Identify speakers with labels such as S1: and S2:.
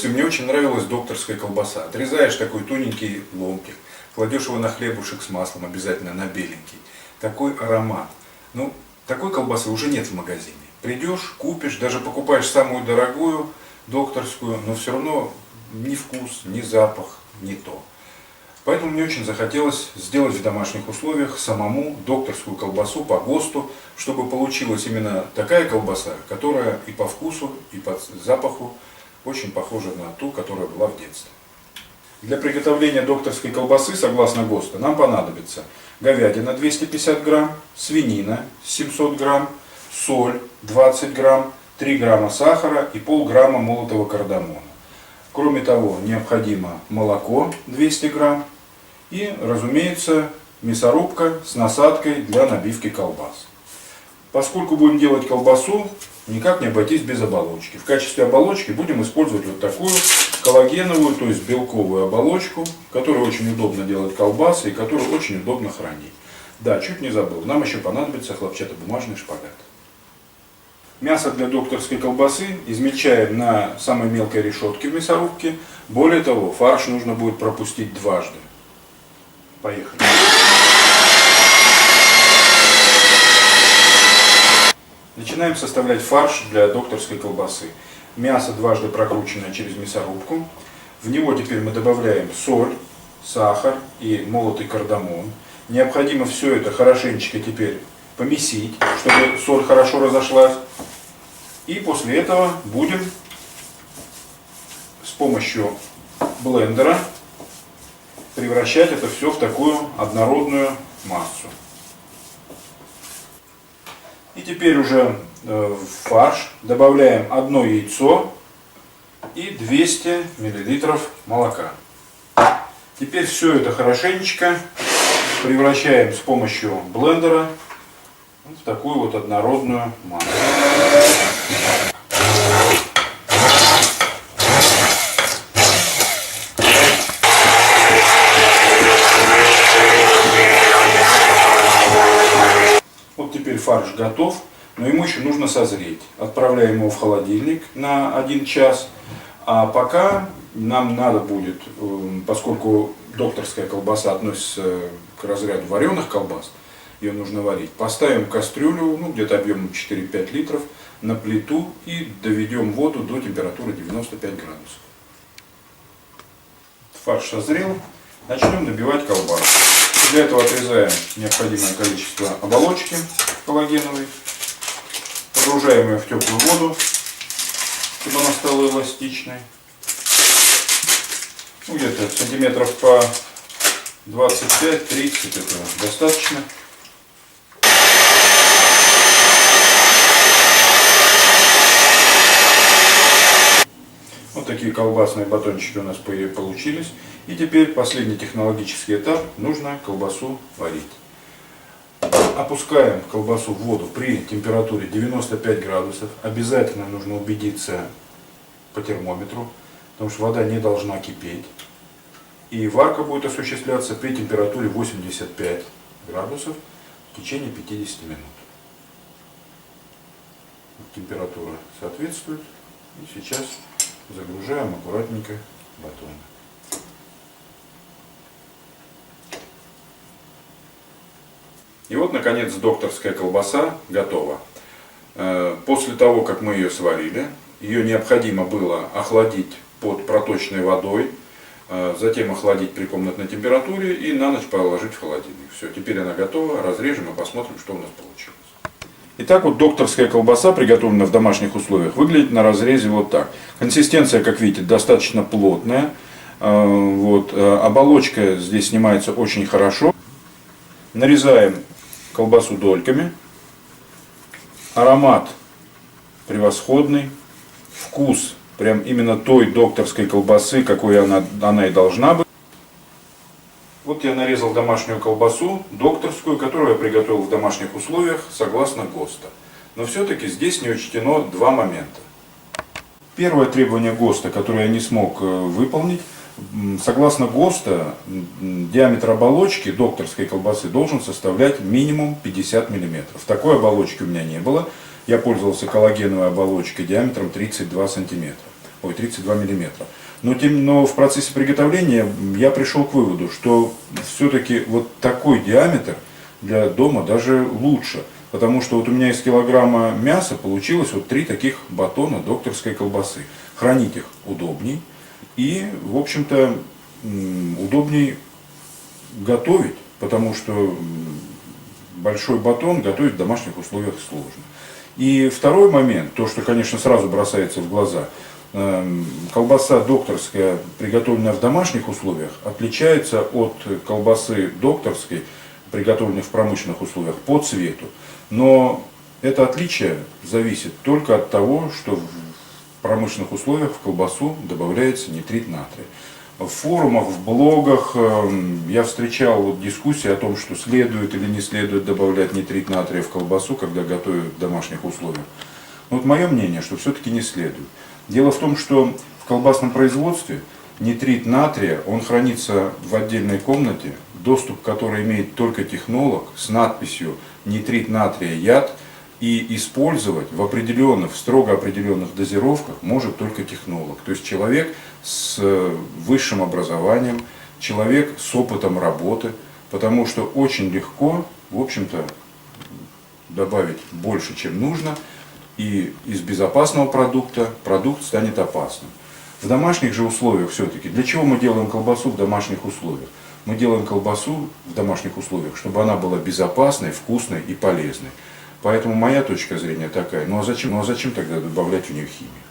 S1: Детстве мне очень нравилась докторская колбаса. Отрезаешь такой тоненький ломтик, кладешь его на хлебушек с маслом, обязательно на беленький. Такой аромат. Ну, такой колбасы уже нет в магазине. Придешь, купишь, даже покупаешь самую дорогую докторскую, но все равно ни вкус, ни запах, не то. Поэтому мне очень захотелось сделать в домашних условиях самому докторскую колбасу по ГОСТу, чтобы получилась именно такая колбаса, которая и по вкусу, и по запаху очень похожа на ту, которая была в детстве. Для приготовления докторской колбасы, согласно ГОСТу, нам понадобится говядина 250 грамм, свинина 700 грамм, соль 20 грамм, 3 грамма сахара и полграмма молотого кардамона. Кроме того, необходимо молоко 200 грамм и, разумеется, мясорубка с насадкой для набивки колбас. Поскольку будем делать колбасу, никак не обойтись без оболочки. В качестве оболочки будем использовать вот такую коллагеновую, то есть белковую оболочку, которую очень удобно делать колбасы и которую очень удобно хранить. Да, чуть не забыл, нам еще понадобится хлопчатобумажный шпагат. Мясо для докторской колбасы измельчаем на самой мелкой решетке в мясорубке. Более того, фарш нужно будет пропустить дважды. Поехали. Начинаем составлять фарш для докторской колбасы. Мясо дважды прокрученное через мясорубку. В него теперь мы добавляем соль, сахар и молотый кардамон. Необходимо все это хорошенечко теперь помесить, чтобы соль хорошо разошлась. И после этого будем с помощью блендера превращать это все в такую однородную массу. И теперь уже э, в фарш добавляем одно яйцо и 200 миллилитров молока. Теперь все это хорошенечко превращаем с помощью блендера в такую вот однородную массу. Фарш готов, но ему еще нужно созреть. Отправляем его в холодильник на один час. А пока нам надо будет, эм, поскольку докторская колбаса относится к разряду вареных колбас, ее нужно варить. Поставим кастрюлю, ну, где-то объемом 4-5 литров, на плиту и доведем воду до температуры 95 градусов. Фарш созрел, начнем набивать колбасу. Для этого отрезаем необходимое количество оболочки коллагеновой, погружаем ее в теплую воду, чтобы она стала эластичной. Ну, где-то сантиметров по 25-30 это достаточно. Вот такие колбасные батончики у нас получились. И теперь последний технологический этап. Нужно колбасу варить. Опускаем колбасу в воду при температуре 95 градусов. Обязательно нужно убедиться по термометру, потому что вода не должна кипеть. И варка будет осуществляться при температуре 85 градусов в течение 50 минут. Температура соответствует. И сейчас загружаем аккуратненько батон. И вот, наконец, докторская колбаса готова. Э, после того, как мы ее сварили, ее необходимо было охладить под проточной водой, э, затем охладить при комнатной температуре и на ночь положить в холодильник. Все, теперь она готова, разрежем и посмотрим, что у нас получилось. Итак, вот докторская колбаса, приготовленная в домашних условиях, выглядит на разрезе вот так. Консистенция, как видите, достаточно плотная. Э, вот, оболочка здесь снимается очень хорошо. Нарезаем колбасу дольками. Аромат превосходный. Вкус прям именно той докторской колбасы, какой она, она и должна быть. Вот я нарезал домашнюю колбасу, докторскую, которую я приготовил в домашних условиях, согласно ГОСТа. Но все-таки здесь не учтено два момента. Первое требование ГОСТа, которое я не смог э, выполнить, Согласно ГОСТа, диаметр оболочки докторской колбасы должен составлять минимум 50 мм. Такой оболочки у меня не было. Я пользовался коллагеновой оболочкой диаметром 32 см. ой, 32 миллиметра. Но, тем, но в процессе приготовления я пришел к выводу, что все-таки вот такой диаметр для дома даже лучше. Потому что вот у меня из килограмма мяса получилось вот три таких батона докторской колбасы. Хранить их удобней и, в общем-то, удобней готовить, потому что большой батон готовить в домашних условиях сложно. И второй момент, то, что, конечно, сразу бросается в глаза, колбаса докторская, приготовленная в домашних условиях, отличается от колбасы докторской, приготовленной в промышленных условиях, по цвету. Но это отличие зависит только от того, что в промышленных условиях в колбасу добавляется нитрит натрия. В форумах, в блогах эм, я встречал дискуссии о том, что следует или не следует добавлять нитрит натрия в колбасу, когда готовят в домашних условиях. Но вот мое мнение, что все-таки не следует. Дело в том, что в колбасном производстве нитрит натрия, он хранится в отдельной комнате, доступ к которой имеет только технолог с надписью «Нитрит натрия яд», и использовать в определенных, в строго определенных дозировках может только технолог. То есть человек с э, высшим образованием, человек с опытом работы, потому что очень легко, в общем-то, добавить больше, чем нужно, и из безопасного продукта продукт станет опасным. В домашних же условиях все-таки, для чего мы делаем колбасу в домашних условиях? Мы делаем колбасу в домашних условиях, чтобы она была безопасной, вкусной и полезной. Поэтому моя точка зрения такая, ну а зачем, ну а зачем тогда добавлять в нее химию?